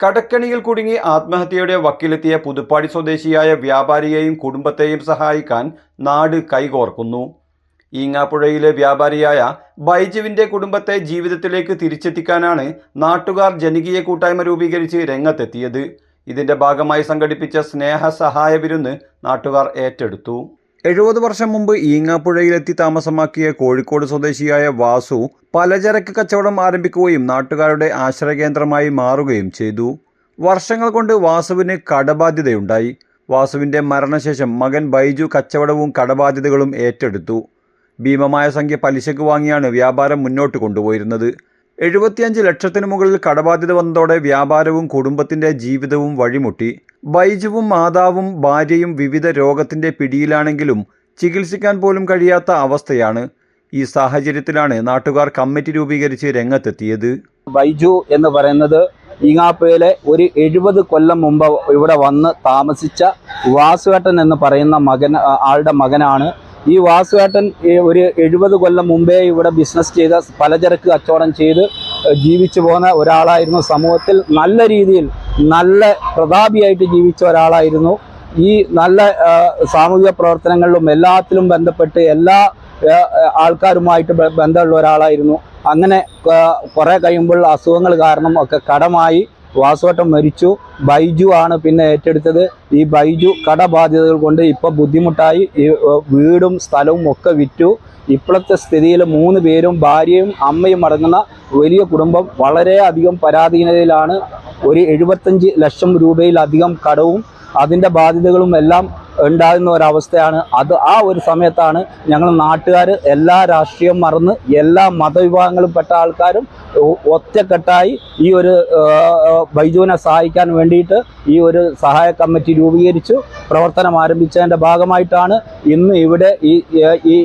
കടക്കണിയിൽ കുടുങ്ങി ആത്മഹത്യയുടെ വക്കിലെത്തിയ പുതുപ്പാടി സ്വദേശിയായ വ്യാപാരിയെയും കുടുംബത്തെയും സഹായിക്കാൻ നാട് കൈകോർക്കുന്നു. ഈങ്ങാപ്പുഴയിലെ വ്യാപാരിയായ ബൈജുവിന്റെ കുടുംബത്തെ ജീവിതത്തിലേക്ക് തിരിച്ചെത്തിക്കാനാണ് നാട്ടുകാർ ജനകീയ കൂട്ടായ്മ രൂപീകരിച്ച് രംഗത്തെത്തിയത്. ഇതിന്റെ ഭാഗമായി സംഘടിപ്പിച്ച സ്നേഹ സഹായ വിരുന്ന് നാട്ടുകാർ ഏറ്റെടുത്തു. എഴുപത് വർഷം മുമ്പ് ഈങ്ങാപ്പുഴയിലെത്തി താമസമാക്കിയ കോഴിക്കോട് സ്വദേശിയായ വാസു പലചരക്ക് കച്ചവടം ആരംഭിക്കുകയും നാട്ടുകാരുടെ ആശ്രയകേന്ദ്രമായി മാറുകയും ചെയ്തു. വർഷങ്ങൾ കൊണ്ട് വാസുവിന് കടബാധ്യതയുണ്ടായി. വാസുവിന്റെ മരണശേഷം മകൻ ബൈജു കച്ചവടവും കടബാധ്യതകളും ഏറ്റെടുത്തു. ഭീമമായ സംഖ്യ പലിശക്ക് വാങ്ങിയാണ് വ്യാപാരം മുന്നോട്ട് കൊണ്ടുപോയിരുന്നത്. എഴുപത്തിയഞ്ച് ലക്ഷത്തിന് മുകളിൽ കടബാധ്യത വന്നതോടെ വ്യാപാരവും കുടുംബത്തിന്റെ ജീവിതവും വഴിമുട്ടി. ബൈജുവും മാതാവും ഭാര്യയും വിവിധ രോഗത്തിന്റെ പിടിയിലാണെങ്കിലും ചികിത്സിക്കാൻ പോലും കഴിയാത്ത അവസ്ഥയാണ് ഈ സാഹചര്യത്തിലാണ് നാട്ടുകാർ കമ്മിറ്റി രൂപീകരിച്ച് രംഗത്തെത്തിയത്. ബൈജു എന്ന് പറയുന്നത് ഇങ്ങാപ്പയിലെ ഒരു എഴുപത് കൊല്ലം മുമ്പ് ഇവിടെ വന്ന് താമസിച്ച വാസുവേട്ടൻ എന്ന് പറയുന്ന മകൻ ആളുടെ മകനാണ് ഈ വാസുവേട്ടൻ ഒരു എഴുപത് കൊല്ലം മുമ്പേ ഇവിടെ ബിസിനസ് ചെയ്ത പലചരക്ക് കച്ചവടം ചെയ്ത് ജീവിച്ചു പോകുന്ന ഒരാളായിരുന്നു. സമൂഹത്തിൽ നല്ല രീതിയിൽ നല്ല പ്രതാപിയായിട്ട് ജീവിച്ച ഒരാളായിരുന്നു. ഈ നല്ല സാമൂഹിക പ്രവർത്തനങ്ങളിലും എല്ലാത്തിലും ബന്ധപ്പെട്ട് എല്ലാ ആൾക്കാരുമായിട്ട് ബന്ധമുള്ള ഒരാളായിരുന്നു. അങ്ങനെ കുറേ കഴിയുമ്പോൾ അസുഖങ്ങൾ കാരണം ഒക്കെ കടമായി. വാസുവട്ടം മരിച്ചു. ബൈജു ആണ് പിന്നെ ഏറ്റെടുത്തത്. ഈ ബൈജു കടബാധ്യതകൾ കൊണ്ട് ഇപ്പൊ ബുദ്ധിമുട്ടായി. ഈ വീടും സ്ഥലവും ഒക്കെ വിറ്റു. ഇപ്പോഴത്തെ സ്ഥിതിയിൽ മൂന്ന് പേരും ഭാര്യയും അമ്മയും അടങ്ങുന്ന വലിയ കുടുംബം വളരെയധികം പരാധീനതയിലാണ്. ഒരു എഴുപത്തഞ്ച് ലക്ഷം രൂപയിലധികം കടവും അതിന്റെ ബാധ്യതകളും എല്ലാം ഉണ്ടാകുന്ന ഒരവസ്ഥയാണ്. അത് ആ ഒരു സമയത്താണ് ഞങ്ങൾ നാട്ടുകാർ എല്ലാ രാഷ്ട്രീയം മറന്ന് എല്ലാ മതവിഭാഗങ്ങളും പെട്ട ആൾക്കാരും ഒറ്റക്കെട്ടായി ഈ ഒരു ബൈജുവിനെ സഹായിക്കാൻ വേണ്ടിയിട്ട് ഈ ഒരു സഹായ കമ്മിറ്റി രൂപീകരിച്ചു. പ്രവർത്തനം ആരംഭിച്ചതിന്റെ ഭാഗമായിട്ടാണ് ഇന്ന് ഇവിടെ ഈ ഈ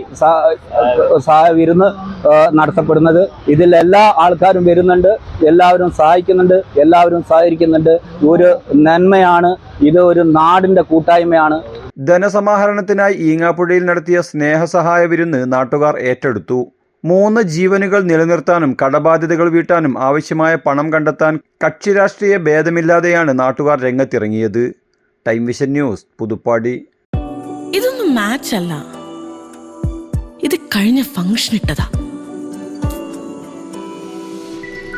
സഹായ വിരുന്ന് നടത്തപ്പെടുന്നത്. ഇതിൽ എല്ലാ ആൾക്കാരും വരുന്നുണ്ട് എല്ലാവരും സഹായിക്കുന്നുണ്ട് എല്ലാവരും സഹകരിക്കുന്നുണ്ട്. ഒരു നന്മയാണ് ഇത് ഒരു നാടിന്റെ കൂട്ടായ്മയാണ്. ധനസമാഹരണത്തിനായി ഈങ്ങാപ്പുഴയിൽ നടത്തിയ സ്നേഹസഹായ വിരുന്ന് നാട്ടുകാർ ഏറ്റെടുത്തു. മൂന്ന് ജീവനുകൾ നിലനിർത്താനും കടബാധ്യതകൾ വീട്ടാനും ആവശ്യമായ പണം കണ്ടെത്താൻ കക്ഷി രാഷ്ട്രീയ ഭേദമില്ലാതെയാണ് നാട്ടുകാർ രംഗത്തിറങ്ങിയത്. Time Vision News Puthuppadi. ഇതൊന്നും മാച്ച് അല്ല. ഇത് കഴിഞ്ഞ ഫംഗ്ഷൻ ഇട്ടതാ.